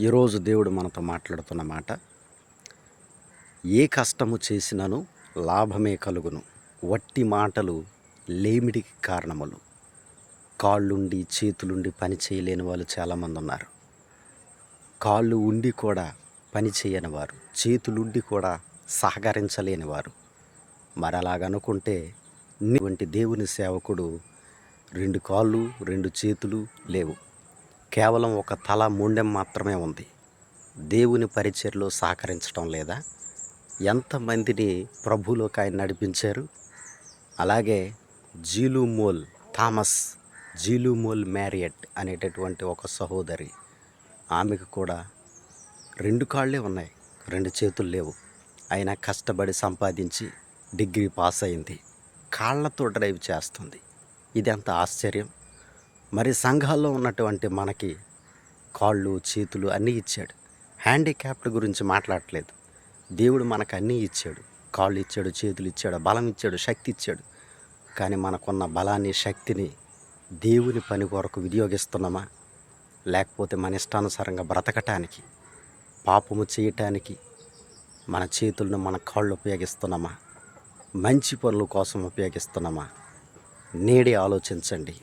ఈరోజు దేవుడు మనతో మాట్లాడుతున్న మాట ఏ కష్టము చేసినను లాభమే కలుగును. వట్టి మాటలు లేమిడికి కారణములు. కాళ్ళుండి చేతులుండి పని చేయలేని వాళ్ళు చాలామంది ఉన్నారు కాళ్ళు ఉండి కూడా పని చేయని వారు చేతులుండి కూడా సహకరించలేని వారు. మరి అలాగనుకుంటే వంటి దేవుని సేవకుడు రెండు కాళ్ళు రెండు చేతులు లేవు. కేవలం ఒక తల ముండెం మాత్రమే ఉంది. దేవుని పరిచయలో సహకరించడం లేదా? ఎంతమందిని ప్రభులోకి ఆయన నడిపించారు? అలాగే జీలుమోల్ థామస్ జీలుమోల్ మ్యారియట్ అనేటటువంటి ఒక సహోదరి ఆమెకు కూడా రెండు కాళ్ళే ఉన్నాయి రెండు చేతులు లేవు. అయినా కష్టపడి సంపాదించి డిగ్రీ పాస్ అయింది. కాళ్ళతో డ్రైవ్ చేస్తుంది. ఇది ఆశ్చర్యం? మరి సంఘాల్లో ఉన్నటువంటి మనకి కాళ్ళు చేతులు అన్నీ ఇచ్చాడు. హ్యాండిక్యాప్డ్ గురించి మాట్లాడట్లేదు. దేవుడు మనకు అన్నీ ఇచ్చాడు. కాళ్ళు ఇచ్చాడు చేతులు ఇచ్చాడు బలం ఇచ్చాడు శక్తి ఇచ్చాడు. కానీ మనకున్న బలాన్ని శక్తిని దేవుని పని కొరకు వినియోగిస్తున్నామా? లేకపోతే మన ఇష్టానుసారంగా బ్రతకటానికి పాపము చేయటానికి మన చేతులను మన కాళ్ళు ఉపయోగిస్తున్నామా? మంచి పనుల కోసం ఉపయోగిస్తున్నామా? నేడే ఆలోచించండి.